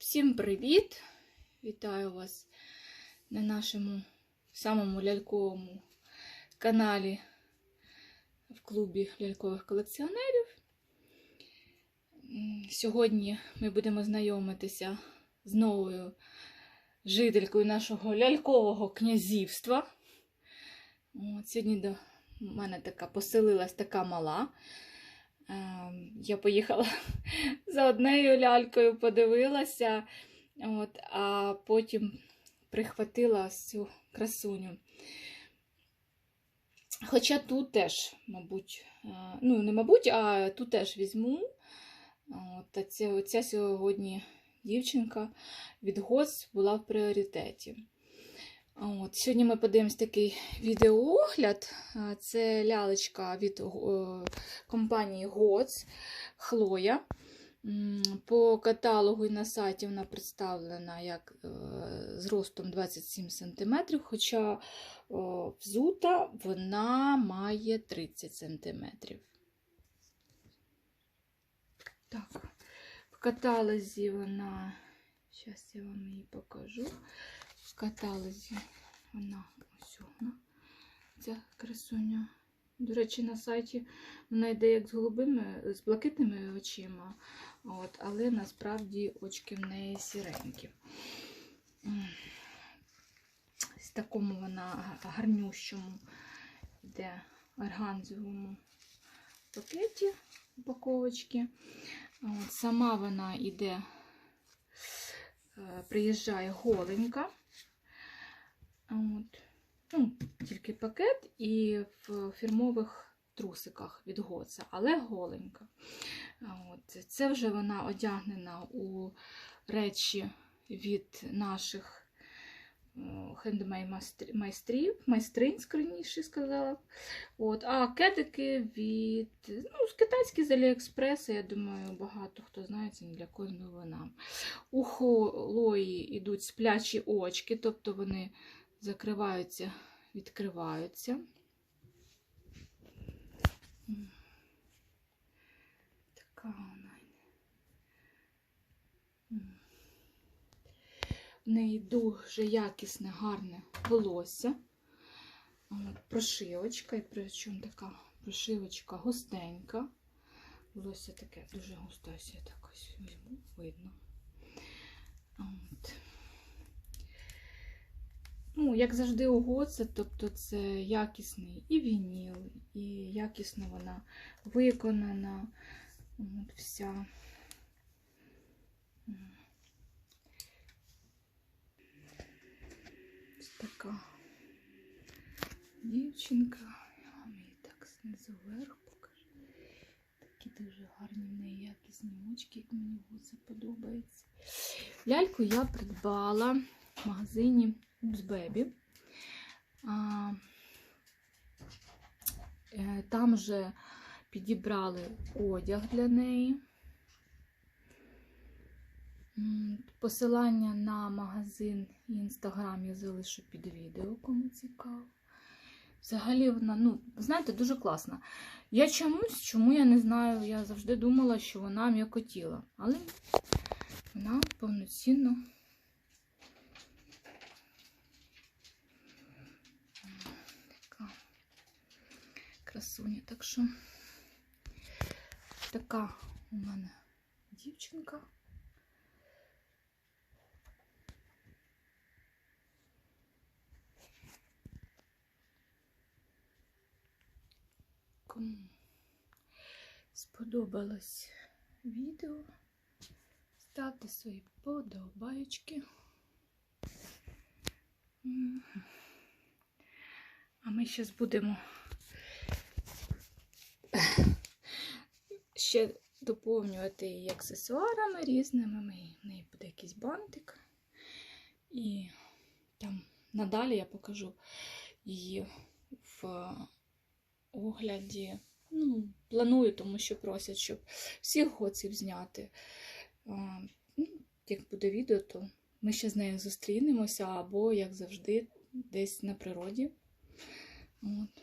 Всім привіт! Вітаю вас на нашому самому ляльковому каналі в клубі лялькових колекціонерів. Сьогодні ми будемо знайомитися з новою жителькою нашого лялькового князівства. От, сьогодні до мене така поселилась така мала. Ем, Я поїхала за однією лялькою, подивилася, от, а потім прихватила цю красуню. Хоча тут теж, мабуть, е, ну не мабуть, а тут теж візьму. От, а ця, оця сьогодні дівчинка від ГОС була в пріоритеті. От, Сьогодні ми подивимось такий відеоогляд. Це лялечка від е, компанії ГОЦ Хлоя. По каталогу і на сайті вона представлена як е, ростом 27 см, хоча о, взута вона має 30 см. Так, в каталозі вона, зараз я вам її покажу. В каталозі вона ось вона, ця красуня. До речі, на сайті вона йде як з голубими, з блакитними очима, от, але насправді очки в неї сіренькі. В такому вона гарнющому йде органзовому пакеті упаковочки. От, сама вона йде, е, приїжджає голенька. От. Ну, тільки пакет і в фірмових трусиках від Гоца, але голенька. От. Це вже вона одягнена у речі від наших хендмей майстрів, майстринь, скоріше сказала. От. А кетики від ну, з китайські з Аліекспреса, я думаю, багато хто знає, це ні для кого новина. У Хлої йдуть сплячі очки, тобто вони закриваються, відкриваються. Така вона. В неї дуже якісне, гарне волосся. Прошивочка, і причому така прошивочка густенька. Волосся таке дуже густе, ось я так ось візьму, видно. От. Ну, як завжди, у Гоце, тобто це якісний і вініл, і якісно вона виконана. От вся. Ось така дівчинка. Я вам її так знизу вверх покажу. Такі дуже гарні в неї якісні очки, як мені Гоце подобається. Ляльку я придбала в магазині з Бебі. Е, Там же підібрали одяг для неї. Посилання на магазин і інстаграм я залишу під відео, кому цікаво. Взагалі вона, ну, знаєте, дуже класна. Я чомусь, чому я не знаю, я завжди думала, що вона м'якотіла. Але вона повноцінно красуня. Так що така у мене дівчинка. Кому сподобалось відео, ставте свої подобаєчки. А ми зараз будемо ще доповнювати її аксесуарами різними. Ми- В неї буде якийсь бантик. І там надалі я покажу її в огляді. Ну, планую, тому що просять, щоб всіх гоців зняти. Ну, як буде відео, то ми ще з нею зустрінемося, або, як завжди, десь на природі. От.